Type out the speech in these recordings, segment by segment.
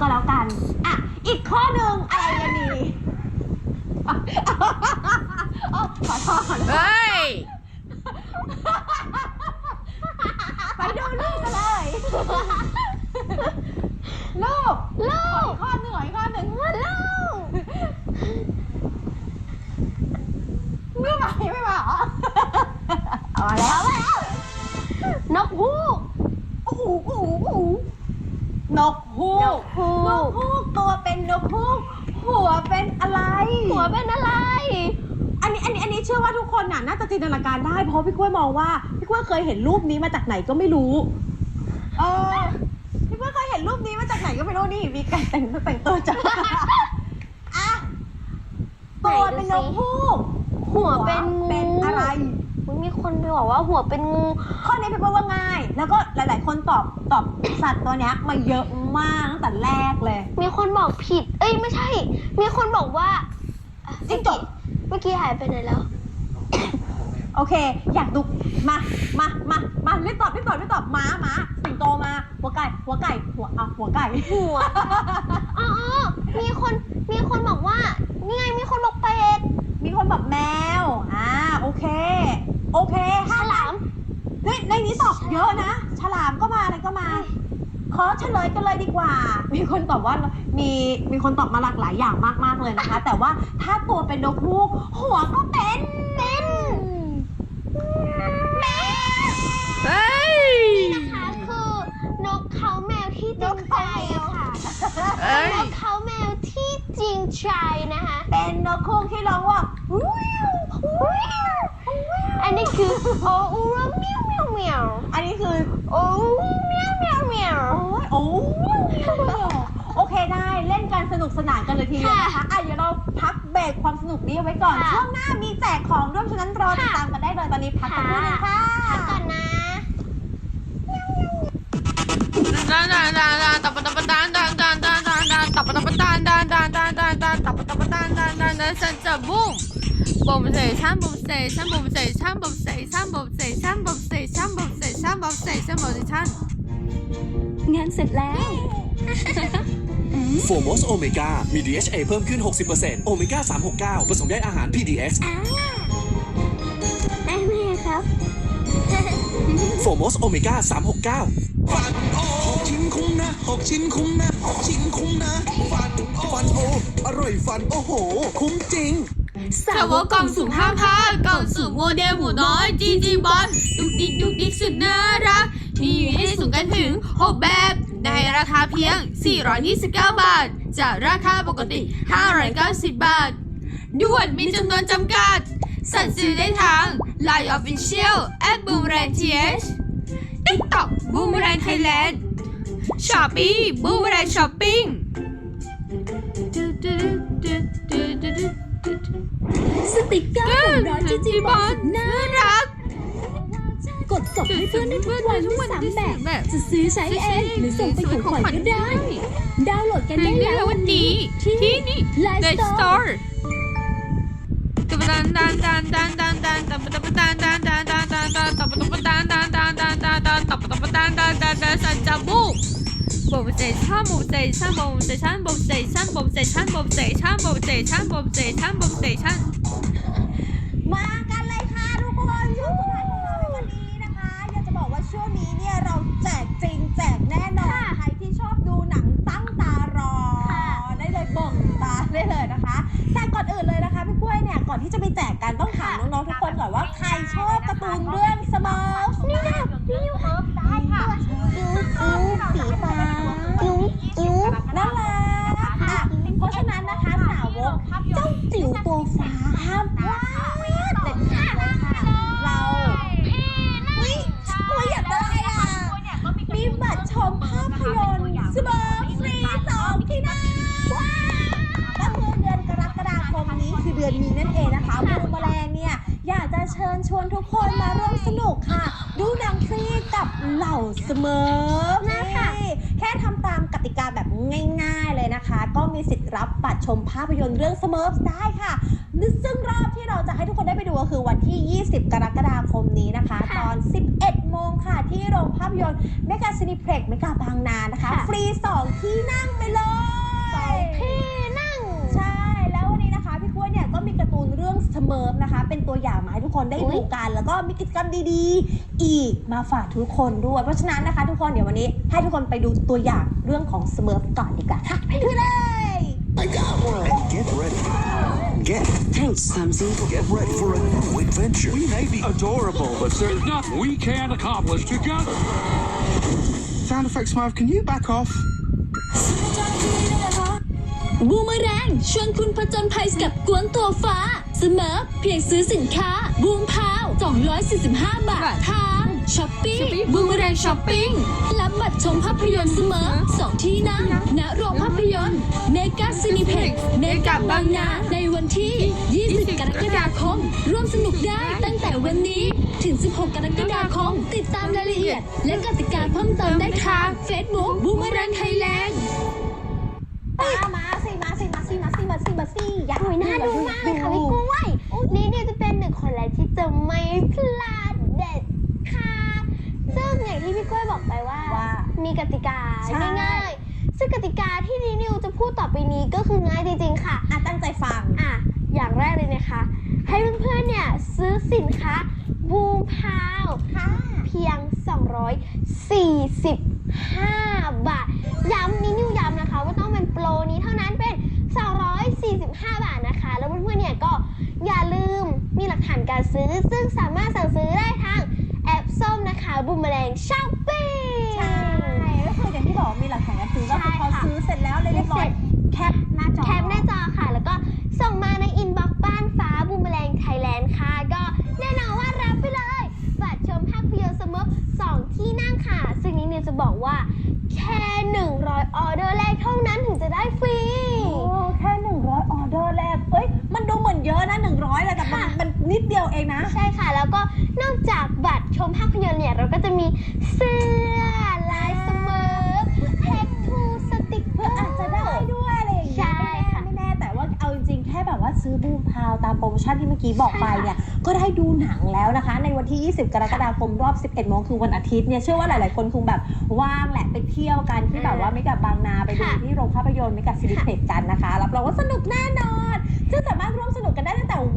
ก็แล้วกัน อะ อีกข้อหนึ่งอะไรยันนี่ขอโทษขอโทษเฮ้ย ไปดูลูกกันเลย ลูก ลูกข้อหนึ่งอีกข้อหนึ่งลูกไม่มาไม่มาเหรอเอามาแล้วเอามาแล้วนกฮูกโอ้โหโอ้โหโอ้โหนก ฮูกนกฮูกนกฮูกตัวเป็นนกฮูกหัวเป็นอะไร หัวเป็นอะไร อันนี้อันนี้อันนี้เชื่อว่าทุกคนน่ะน่าจะจินตนาการได้เพราะพี่กล้วยมองว่าพี่กล้วยเคยเห็นรูปนี้มาจากไหนก็ไม่รู้เออพี่กล้วยเคยเห็นรูปนี้มาจากไหนก็ไม่รู้นี่มีการแต่งแต่งตัวจังอะตัวเป็นนกฮูกหัวเป็นงู เป็นอะไร มันมีคนไปบอกว่าหัวเป็นงู ข้อนี้พี่กล้วยว่าง่าย แล้วก็หลาย ๆ คนตอบตอบสัตว์ตัวเนี้ยมาเยอะมากตั้งแต่แรกเลย มีคนบอกผิด เอ้ยไม่ใช่ มีคนบอกว่าอะจิ้งจก เมื่อกี้หายไปไหนแล้ว โอเค อยากดูมา มา มา มารีบตอบรีบตอบรีบตอบม้าม้าสิงโตมา หัวไก่ หัวไก่ หัวอะหัวไก่ หัว อ๋ออ๋อมีคนมีคนบอกว่า นี่ไงมีคนบอกเป็ด มีคนแบบแมว อ่า โอเค โอเคฉลามเฮ้ยในนี้ตอบเยอะนะ ฉลามก็มาอะไรก็มา ขอเฉลยกันเลยดีกว่า มีคนตอบว่ามีมีคนตอบมาหลากหลายอย่างมากๆเลยนะคะ แต่ว่าถ้าตัวเป็นนกฮูกหัวก็เป็นเป็นแมวเฮ้ยนะคะคือนกเขาแมวที่จริงใจค่ะเอ้ยนกเขาแมวที่จริงใจนะคะ เป็นนกฮูกที่ร้องว่าวิววิวอันนี้ คือโอ้อูรเมียวเมียวเมียวอันนี้คือ โอ้เมียวเมียวเมียวโอ้ยโอ้โอเคได้เล่นกันสนุกสนานกันเลยทีเดียวนะคะอะเดี๋ยวเราพักเบรกความสนุกนี้เอาไว้ก่อนค่ะ ช่วงหน้ามีแจกของด้วยฉะนั้นรอติดค่ะตามกันได้เลยตอนนี้พักกันด้วยนะคะพักก่อนนะดานดานดานดานตับตับดานดานดานดานดานดานตับตับดานดานดานดานดานดานตับตับดานดานดานดานสันจะบุ้ม บุ้มเสยช่างบุ้มเสยช่างบุ้มเสยช่างบุ้มเสยช่างบุ้มเสยช่างบุ้มเสยช่างบุ้มเสยช่างบุ้มเสยช่างบุ้มเสยช่างงานเสร็จแล้วโฟมอสโอเมก้ามี DHA เพิ่มขึ้น 60%โอเมก้า369 ผสมได้อาหาร PDX ได้ไหมครับโฟมอสโอเมก้า369ฟันโอหกชิ้นคุ้มนะหกชิ้นคุ้มนะหกชิ้นคุ้มนะฟันโอฟันโออร่อยฟันโอ้โห คุ้มจริง สาวกกล่องสุ่มห้าพันกล่องสุ่มโมเดลหมูน้อยจีจีบอลดุกดิกดุกดิกสุดน่ารักมีให้สุ่มกันถึง 6 แบบ ในราคาเพียง 429 บาท จากราคาปกติ 590 บาท ด่วนมีจำนวนจำกัด สั่งซื้อได้ทาง Line Official at Boomerang TH TikTok Boomerang Thailand Shopee Boomerang Shopping บอลน่ารัก กดส่งให้เพื่อนได้ทุกวันทั้งสามแบบ จะซื้อใช้เองหรือส่งเป็นของขวัญก็ได้ ดาวน์โหลดกันได้แล้ววันนี้ ที่นี่ Live The Store Store ตับดันดันดันดันดันดันตับตับดันดันดันดันดันดันตับตับดันดันดันดันดันดันตับตับดันดันดันดันสันจับบุกบ่มเสชันบ่มเสชันบ่มเสชันบ่มเสชันบ่มเสชันบ่มเสชันบ่มเสชันบ่มเสชันบ่มเสชันมากันเลยค่ะทุกคนช่วงสุดท้ายของเราในวันนี้นะคะ อยากจะบอกว่าช่วงนี้เนี่ยเราแจกจริงแจกแน่นอนใครที่ชอบดูหนังตั้งตารอ ได้เลยบ่งตาได้เลยนะคะ แต่ก่ อนอื่นเลยนะคะพี่กล้วยเนี่ยก่อนที่จะไปแจกกันต้องถามน้องๆทุกคนก่อนว่าใครชอบการ์ตูนเรื่องสมอลนี่ไงนี่ยูเฮิร์บได้ค่ะอิ้วอิ้วสีฟ้าอิ้วอิ้ว นั่นแหละอะเพราะฉะนั้นนะคะสาวกเจ้าจิ๋วตัวฟ้าห้ามพลาดเด็ดขาดเลยค่ะ เราอุ้ยกล้วยอยากได้อะ มีบัตรชมภาพยนตร์สเบอร์ฟรีสองที่นั่งว้าวก็คือเดือนกรกฎาคมนี้คือเดือนนี้นั่นเองนะคะบูมแมลงเนี่ย อยากจะเชิ ญชวนทุกคนมาร่วมสนุกค่ะ ดูหนังฟรีกับเหล่าเสมอนี่แค่ทำตามกติกาแบบง่ายๆเลยนะคะ ก็มีสิทธิ์รับบัตรชมภาพยนตร์เรื่องเสมอได้ค่ะ ซึ่งรอบที่เราจะให้ทุกคนได้ไปดูก็คือวันที่ 20 กรกฎาคมนี้นะคะ ตอน 11 โมงค่ะ ที่โรงภาพยนตร์เมกาซินิเพล็กเมกาบางนานะคะ ฟรี 2 ที่นั่งไปเลย คนได้ดูกัน แล้วก็มีกิจกรรมดีๆ อีกมาฝากทุกคนด้วย เพราะฉะนั้นนะคะทุกคนเดี๋ยววันนี้ ให้ทุกคนไปดูตัวอย่างเรื่องของสเมิร์ฟก่อนดีกว่าค่ะไปดูเลย I got one and get ready get Thanks Samsy get ready for a new adventure We may be adorable, but there's nothing we can't accomplish together. sound effects Marv can you back off บูมแรงชวนคุณผจญภัยกับกวนตัวฟ้า เสมอเพียงซื้อสินค้าบูมพาว245 บาททางช้อปปี้บูมแรงช้อปปิ้งรับบัตรชมภาพยนตร์เสมอสองที่นั่งณโรงภาพยนตร์เมกาซินิเพ็กเมกาบางนา ในวันที่ 20 กรกฎาคม ร่วมสนุกได้ตั้งแต่วันนี้ ถึง 16 กรกฎาคม ติดตามรายละเอียด และกติกาเพิ่มเติมได้ทาง Facebook บูมแรงไทยแลนด์ มามาสิมาสิมาสิมาสิมาสิมาสิอยาก โอ้ยน่าดูมากเลยค่ะพี่กล้วยนี่เนี่ยจะเป็นหนึ่งคนแรกที่จะไม่พลาดเด็ดขาดซึ่งอย่างที่พี่กล้วยบอกไปว่า ว่า มี กติกาใช่ ง่ายๆซึ่งกติกาที่นินิวจะพูดต่อไปนี้ก็คือง่ายจริงๆค่ะ อะตั้งใจฟัง อะ อย่างแรกเลยนะคะ ให้เพื่อนๆ เนี่ยซื้อสินค้าบูมพาวค่ะ เพียง 245 บาท ย้ำนิ้วย้ำนะคะ ว่าต้องเป็นโปรนี้เท่านั้นเป็น 245 บาทนะคะ แล้วเพื่อนๆ เนี่ยก็อย่าลืมมีหลักฐานการซื้อ ซึ่งสามารถสั่งซื้อได้ทางแอปส้มนะคะบูมแมลงช้อป เดียวเองนะ ใช่ค่ะ แล้วก็นอกจากบัตรชมภาพยนตร์เนี่ย เราก็จะมีเสื้อลายเสมอแท็กทูสติกเกเพื่ออร์อาจจะได้ด้วยอะไรอย่างเงี้ยใช่ไม่แน่ค่ะไม่แน่แต่ว่าเอาจริงๆ แค่แบบว่าซื้อบูมพาวตามโปรโมชั่นที่เมื่อกี้บอกไปเนี่ย ก็ได้ดูหนังแล้วนะคะ ในวันที่ 20 กรกฎาคมรอบ 11โมงคือวันอาทิตย์เนี่ยเชื่อว่าหลายๆ คนคงแบบว่างแหละไปเที่ยวกันที่แบบว่าไม่กับบางนาไปดูค่ะที่โรงภาพยนตร์ไม่กับซินิเพ็กกันนะคะรับรองว่าสนุกแน่นอนซึ่งสามารถร่วม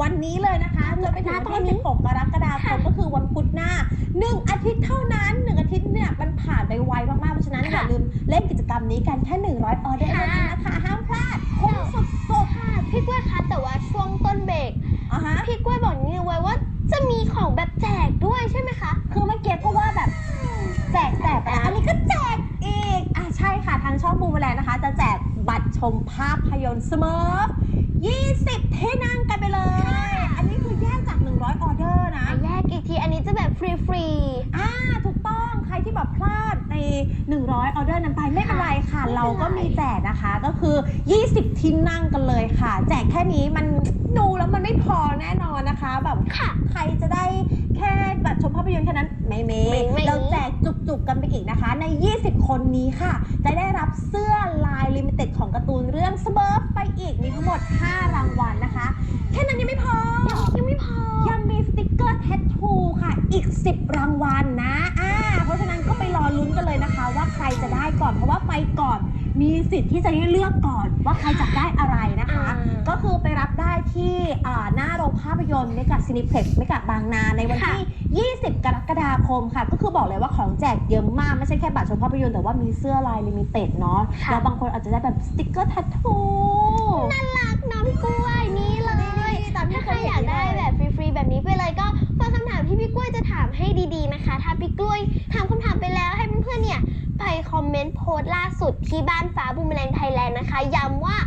วันนี้เลยนะคะจนไปถึงวันที่16กรกฎาคมก็คือวันพุธหน้าหนึ่งอาทิตย์เท่านั้นหนึ่งอาทิตย์เนี่ยมันผ่านไปไวมากๆ เพราะฉะนั้นอย่าลืมเล่นกิจกรรมนี้กันแค่ 100 ออเดอร์เท่านั้นนะคะห้ามพลาดคุ้มสุดค่ะพี่กล้วยคะแต่ว่าช่วงต้นเบรกๆอะฮะพี่กล้วยบอกนี่ไว้ว่าจะมีของแบบแจกด้วยใช่ไหมคะ คือเมื่อกี้เพราะว่าแบบแจกแจกไปแล้วอันนี้ก็แจกอีก อะใช่ค่ะทางช่องบูมแลนนะคะ จะแจกบัตรชมภาพยนตร์เสมอ 20ที่นั่งกันไปเลย อันนี้คือแยกจาก 100 ออเดอร์นะ แยกอีกที อันนี้จะแบบฟรี อ่าถูกต้องใครที่แบบพลาดใน 100 ออเดอร์นั้นไปไม่เป็นไรค่ะไม่เป็นไรเราก็มีแจกนะคะก็คือ 20 ที่นั่งกันเลยค่ะ แจกแค่นี้มันดูแล้วมันไม่พอแน่นอนนะคะแบบๆค่ะใครจะได้แค่บัตรชมภาพยนตร์แค่นั้นไม่เมไม่ไม่เราแจกจุกๆกันไปอีกนะคะ ใน 20 คนนี้ค่ะ จะได้รับเสื้อลายลิมิเต็ดของการ์ตูนเรื่องสเบิร์ฟไปอีกมีทั้งหมด 5 รางวัลนะคะ แค่นั้นยังไม่พอ ยังไม่พอ ยังมีสติกเกอร์แทททูค่ะ อีก 10 รางวัลนะอ่าเพราะฉะนั้นก็ไปรอลุ้นกันเลยนะคะ ว่าใครจะได้ก่อน เพราะว่าไปก่อน มีสิทธิ์ที่จะได้เลือกก่อน ว่าใครจะได้อะไรนะคะ อ่า ก็คือไปรับได้ที่อ่าหน้าโรงภาพยนตร์เมกะซินิเพ็กเมกะบางนาในวันที่ 20 กรกฎาคมค่ะ ก็คือบอกเลยว่าของแจกเยอะมาก ไม่ใช่แค่บัตรชมภาพยนตร์แต่ว่ามีเสื้อลายลิมิเต็ดเนาะค่ะ แล้วบางคนอาจจะได้แบบสติกเกอร์แทททู น่ารักน้องพี่กล้วยนี่เลย ตามที่ถ้าใครอยากได้แบบฟรีๆแบบนี้ไปเลยก็ฟังคำถามที่พี่กล้วยจะถามให้ดีๆนะคะ ถ้าพี่กล้วยถามคำถามไปแล้วให้เพื่อนๆเนี่ยไปคอมเมนต์โพสต์ล่าสุดที่บ้านฟ้าบูมแมลงไทยแลนด์นะคะย้ำว่า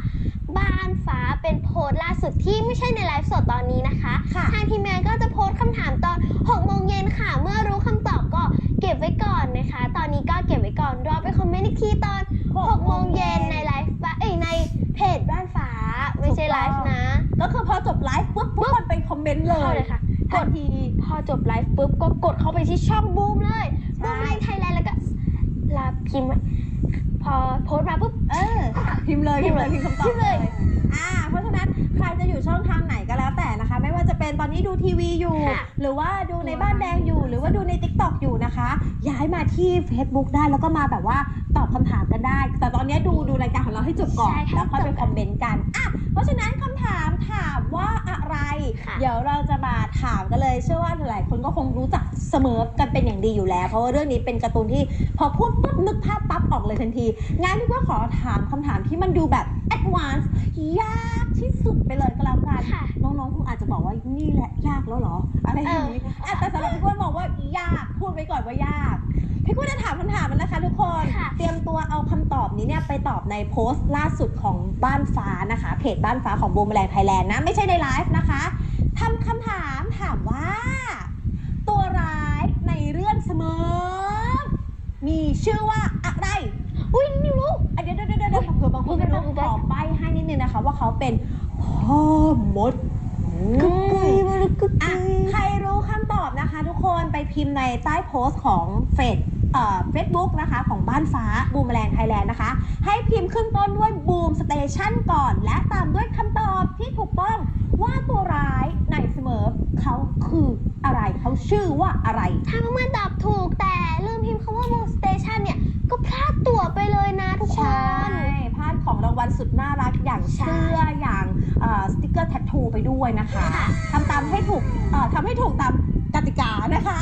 บ้านฟ้าเป็นโพสต์ล่าสุดที่ไม่ใช่ในไลฟ์สดตอนนี้นะคะค่ะ ทางทีมงานก็จะโพสต์คำถามตอน6โมงเย็นค่ะ เมื่อรู้คำตอบก็เก็บไว้ก่อนนะคะ ตอนนี้ก็เก็บไว้ก่อนรอไปคอมเมนต์อีกทีตอน 6 โมงเย็นในไลฟ์ฟ้าเอ้ยในเพจบ้านฟ้า ไม่ใช่ไลฟ์นะ ก็คือพอจบไลฟ์ปุ๊บทุกคนไปคอมเมนต์เลเข้ายเลยค่ะทันที พอจบไลฟ์ปุ๊บก็กดเข้าไปที่ช่องบูมเลยใช่ บูมในไทยแลนด์แล้วก็ลาพิมพ์ไว้พอโพสต์มาปุ๊บ เออพิมพ์เลยพิมพ์เลยพิมพ์คำตอบพิมพ์เลย อ่า เพราะฉะนั้นใครจะอยู่ช่องทางไหนก็แล้วแต่นะคะ ไม่ว่าจะเป็นตอนนี้ดูทีวีอยู่ ค่ะ หรือว่าดูในบ้านแดงอยู่ หรือว่าดูใน t ิ k t o k อยู่นะคะ ย้ายมาที่ Facebook ได้แล้วก็มาแบบว่า ตอบอบคำถามกันได้ แต่ตอนนี้ดูดูรายการของเราให้จบก่อน ใช่ค่ะแล้วค่อยไปจบคอมเมนต์กันอะเพราะฉะนั้นคำถามถามว่าอะไร ค่ะ เดี๋ยวเราจะมาถามกันเลย เชื่อว่าหลายๆคนก็คงรู้จักเสมอกันเป็นอย่างดีอยู่แล้ว เพราะว่าเรื่องนี้เป็นการ์ตูนที่พอพูดปุ๊บนึกภาพปั๊บออกเลยทันทีงั้นพี่ก็ขอถามคำถามที่มันดูแบบ advanced ยากที่สุดไปเลยก็แล้วกันค่ะน้องๆคงอาจจะบอกว่านี่แหละยากแล้วเหรอ อะไรอย่างนี้อะแต่สำหรับพี่กล้วยมองว่ายากพูดไว้ก่อนว่ายาก พี่กล้วยจะถามคำถามมันนะคะ ทุกคน ค่ะ เตรียมตัวเอาคำตอบนี้เนี่ยไปตอบในโพสต์ล่าสุดของบ้านฟ้านะคะเพจบ้านฟ้าของบูมแมลงไทยแลนด์นะไม่ใช่ในไลฟ์นะคะทำคำถามถามว่า ตัวร้ายในเรื่องเสมอ มีชื่อว่า อุ้ยนี่รู้อะเดี๋ยวเดี๋ยวเดี๋ยวเดี๋ยวเผื่อบางคนไม่รู้อุ๊ยขอใบให้นิดนึงนะคะ ว่าเขาเป็นพ่อมดกึกกุยมาลยกึกอะกุยใครรู้คำตอบนะคะ ทุกคนไปพิมพ์ในใต้โพสต์ของเฟซเฟซบุ๊กนะคะของบ้านฟ้าบูมแมลงไทยแลนด์นะคะ ให้พิมพ์ขึ้นต้นด้วยบูมสเตชันก่อน และตามด้วยคำตอบที่ถูกต้องว่าตัวร้ายในเสมอเขาคืออะไรเขาชื่อว่าอะไร ถ้าเพื่อนตอบถูกแต่ลืมพิมพ์คำว่า Moon Station เนี่ย ก็พลาดตั๋วไปเลยนะทุกคใช่น พลาดของรางวัลสุดน่ารักอย่างใช่ เสื้ออย่างเอ่อสติกเกอร์แท t ทูไปด้วยนะคะทำตามให้ถูกเอ่อทำให้ถูกตามกติกานะคะ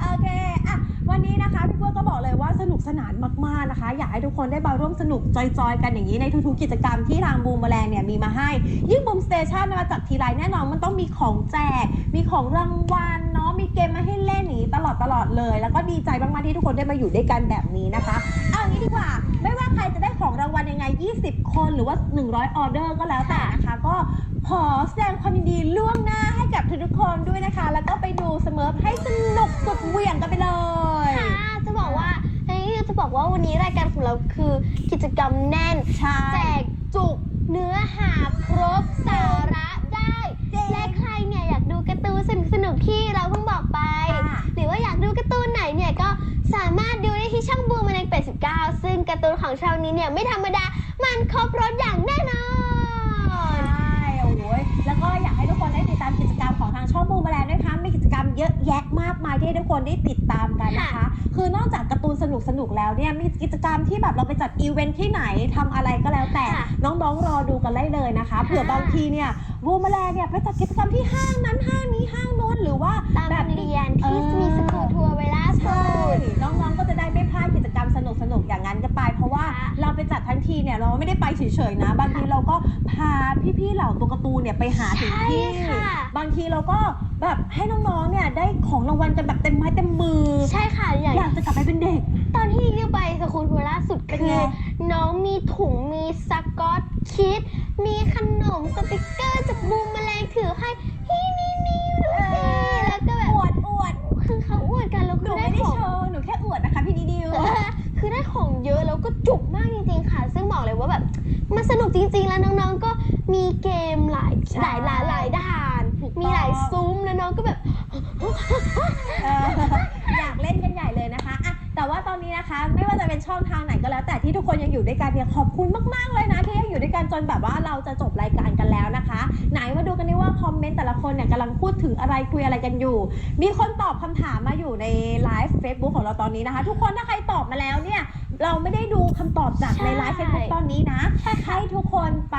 โอเคอะวันนี้นะคะพี่กล้วยก็บอกเลยว่าสนุกสนานมากๆนะคะ อยากให้ทุกคนได้มาร่วมสนุกจอยๆ กันอย่างนี้ในทุกๆกิจกรรมที่ทางบูมแมลงเนี่ยมีมาให้ ยิ่งบูมสเตชันมาจัดทีไรแน่นอนมันต้องมีของแจก มีของรางวัล เนาะมีเกมมาให้เล่นอย่างนี้ตลอดตลอดๆเลย แล้วก็ดีใจมากๆที่ทุกคนได้มาอยู่ด้วยกันแบบนี้นะคะเอาอย่างนี้ดีกว่า ไม่ว่าใครจะได้ของรางวัลยังไง 20 คนหรือว่า 100 ออเดอร์ก็แล้วแต่นะคะ ก็ขอแสดงความยินดีล่วงหน้าให้กับทุกๆคนด้วยนะคะ แล้วก็ไปดูเสมอให้สนุกสุดเหวี่ยงกันไปเลย ค่ะจะบอกว่าเฮ้ยจะบอกว่าวันนี้รายการของเราคือกิจกรรมแน่นใช่ แจกจุกเนื้อหาครบสาระได้ และใครเนี่ยอยากดูการ์ตูนสนุกๆที่เรา สามารถดูได้ที่ช่องบูมแมลง89 ซึ่งการ์ตูนของช่องนี้เนี่ยไม่ธรรมดา มันครบรถอย่างแน่นอน ใช่โอ้ยแล้วก็อยากให้ทุกคนได้ติดตามกิจกรรมของทางช่องบูมแมลงด้วยค่ะมีกิจกรรมเยอะแยะมากมายที่ให้ทุกคนได้ติดตามกันนะคะค่ะคือนอกจากการ์ตูนสนุกสนุกๆแล้วเนี่ยมีกิจกรรมที่แบบเราไปจัดอีเวนท์ที่ไหนทำอะไรก็แล้วแต่ ค่ะน้องๆรอดูกันได้เลยนะคะเผื่อบางทีเนี่ย บูมแมลงเนี่ยไปจัดกิจกรรมที่ห้างนั้นห้างนี้ห้างโน้นหรือว่าตามแบโรบงเรียนที่เออมีสกูลทัวร์ไวล่าสุใช่ดน้องๆก็จะได้ไม่พลาดกิจกรรมสนุกๆอย่างนั้นกันไป เพราะว่าค่ะ เราไปจัดทั้งทีเนี่ยเราไม่ได้ไปเฉยๆนะ บางทีเราก็พาพี่ๆเหล่าตัวการ์ตูนเนี่ยไปหาถึงที่ใช่ค่ะ บางทีเราก็แบบให้น้องๆ เนี่ยได้ของรางวัลกันแบบเต็มไม้เต็มมือ ใช่ค่ะอย่าง อยากจะกลับไปเป็นเด็ก ตอนที่นิวไปสกูลทัวร์ล่าสุดเป็นคืไงอน้องมีถุงมีสกอตคิด มีข ด้วยกันเนี่ยขอบคุณมากๆเลยนะที่ยังอยู่ด้วยกันจนแบบว่าเราจะจบรายการกันแล้วนะคะ ไหนมาดูกันดิว่าคอมเมนต์แต่ละคนเนี่ยกำลังพูดถึงอะไรคุยอะไรกันอยู่ มีคนตอบคำถามมาอยู่ในไลฟ์ Facebook ของเราตอนนี้นะคะ ทุกคนถ้าใครตอบมาแล้วเนี่ยเราไม่ได้ดูคำตอบจากในไลฟ์ใช่ Facebook ตอนนี้นะให้ทุกคนไป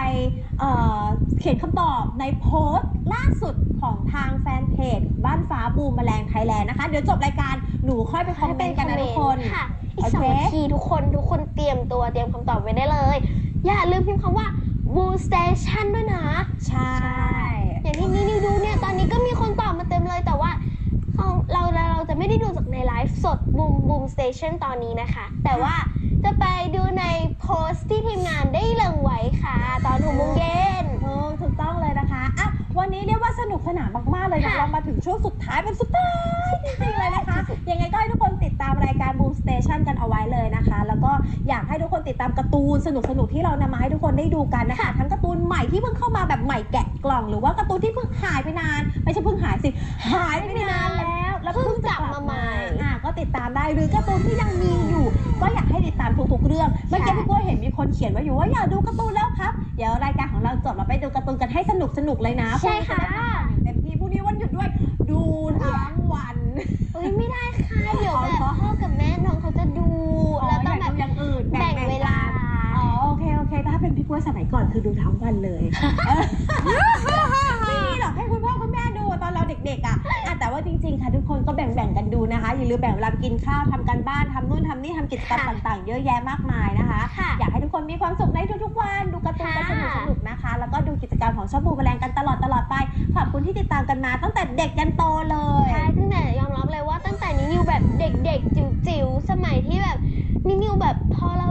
เอ่อเขียนคำตอบในโพสต์ล่าสุดของทางแฟนเพจบ้านฟ้าบูมแมลงไทยแลนด์นะคะ เดี๋ยวจบรายการหนูค่อยไปคอมเมนต์กันนะทุกคนค่ะ อีกโอสอเคงนาทีทุกคนทุกคนเตรียมตัวเตรียมคำตอบไว้ได้เลย อย่าลืมพิมพ์คำว่า Blue Station ด้วยนะใช่ อย่างที่นี่นิวดูเนี่ยตอนนี้ก็มีคนตอบมาเต็มเลยแต่ว่าเราเราเราจะไม่ได้ดูจากในไลฟ์สด Boom Boom Station ตอนนี้นะคะ แต่ว่าจะไปดูในโพสต์ที่ทีมงานได้ลงไว้ค่ะ ตอนหกโมงเย็น ถูกถูกต้องเลยนะคะอะวันนี้เรียกว่าสนุกสนานมาก ๆ เลยนะค่ะ เรามาถึงช่วงสุดท้ายเป็นสุดท้ายจริงๆเลยนะคะ ยังไงก็ให้ทุกคน ติดตามรายการ Boom Station กันเอาไว้เลยนะคะ แล้วก็อยากให้ทุกคนติดตามการ์ตูนสนุกๆที่เรานำมาให้ทุกคนได้ดูกันนะคะ ทั้งการ์ตูนใหม่ที่เพิ่งเข้ามาแบบใหม่แกะกล่อง หรือว่าการ์ตูนที่เพิ่งหายไปนาน ไม่ใช่เพิ่งหายสิ หายไปนานแล้ว แล้วเพิ่งจะกลับมาอะก็ติดตามได้หรือการ์ตูนที่ยังมีอยู่ ก็อยากให้ติดตามทุกๆเรื่องเมื่อกี้พี่กล้วยเห็นมีคนเขียนไว้อยู่ว่าอยากดูการ์ตูนแล้วครับ เดี๋ยวรายการของเราจบเราไปดูการ์ตูนกันให้สนุกสนุกๆเลยนะใช่ค่ะเต็มที่พรุ่งนี้วันหยุดด้วย ดูทั้งวัน เอ้ยไม่ได้ค่ะ เดี๋ยวแบบพ่อกับแม่น้องเขาจะดู กล้วยสมัยก่อนคือดูทั้งวันเลยไม่มีหรอกให้คุณพ่อคุณแม่ดูตอนเราเด็กๆอะอะแต่ว่าจริงๆค่ะทุกคนก็แบ่งๆกันดูนะคะ อย่าลืมแบ่งเวลาไปกินข้าวทำการบ้านทำนู่นทำนี่ทำกิจกรรมค่ะต่างๆ เยอะแยะมากมายนะคะ ค่ะ อยากให้ทุกคนมีความสุขในทุกๆวันดูการ์ตูนกันสค่ะนุกๆนะคะ แล้วก็ดูกิจกรรมของชอบบูแมลงกันตลอดตลอดๆไป ขอบคุณที่ติดตามกันมา ตั้งแต่เด็กยันโตเลย ใช่ตั้งแต่ยอมรับเลยว่าตั้งแต่นินิวแบบเด็กๆ จิ๋วๆ สมัยที่แบบนินิวแบบพ่อเล่า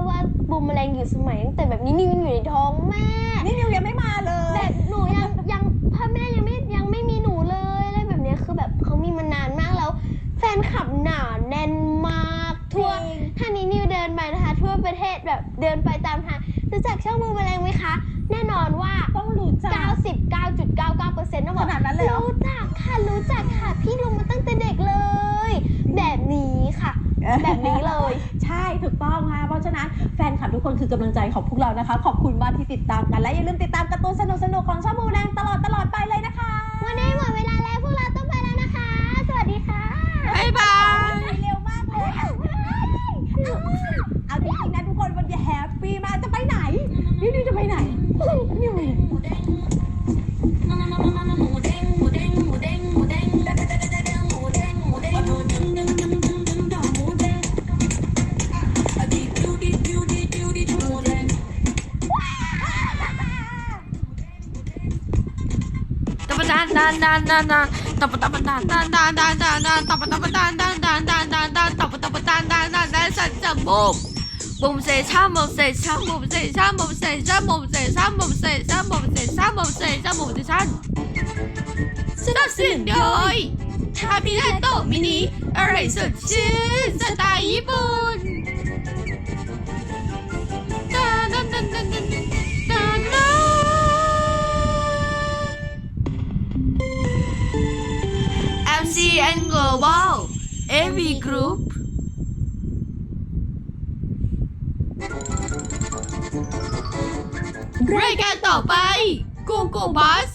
ว่าบูมแมลงอยู่สมัยตั้งแต่แบบนินิวยังอยู่ในท้องแม่นี่นิวยังไม่มาเลยแบบหนูยังยังพ่อแม่ยังไม่ยังไม่มีหนูเลยอะไรแบบเนี้ยคือแบบเขามีมานานมากแล้ว แฟนคลับหนาแน่นมากทั่วถ้านินิวเดินไปนะคะ ทั่วประเทศแบบเดินไปตามทางรู้จักช่องบูมแมลงไหมคะ แน่นอนว่า ต้องรู้จัก 99.99%ต้องบอกขนาดนั้นเลยเหรอ รู้จักค่ะ รู้จักค่ะ พี่ลงมาตั้งแต่เด็กเลย แบบนี้ค่ะ แบบนี้เลย ใช่ถูกต้องค่ะเพราะฉะนั้นแฟนคลับทุกคนคือกำลังใจของพวกเรานะคะ ขอบคุณมากที่ติดตามกัน และอย่าลืมติดตามการ์ตูนสนุกๆของช่องบูแรงตลอดตลอดไปเลยนะคะ วันนี้หมดเวลาแล้วพวกเราต้องไปแล้วนะคะ สวัสดีค่ะบ๊ายบาย เร็วมากเลยเอาเอาจริงๆนะทุกคนวันนี้แฮปปี้มากจะไปไหนนี่นี่จะไปไหนนี่ไปไหนานดานดานดานดานตบตบดานดานดานดานดานดานตบตบดานดานดานดานดานดานตบตบดานดานดานดานสัจจะบุมบุมเสช่าบุมเสช่าบุมเสช่าบุมเสช่าบุมเสช่าบุมเสช่าบุมเสช่าบุมเสช่าบุมเสช่าสนับสนุนโดยชาบิเนาโตมินิอร่อยสดชื่นสไตล์ญี่ปุ่นดานดานดานดานดานดาน MG Angle. Wow. Every group. Break กันต่อไปกุ้งกุ้งบัส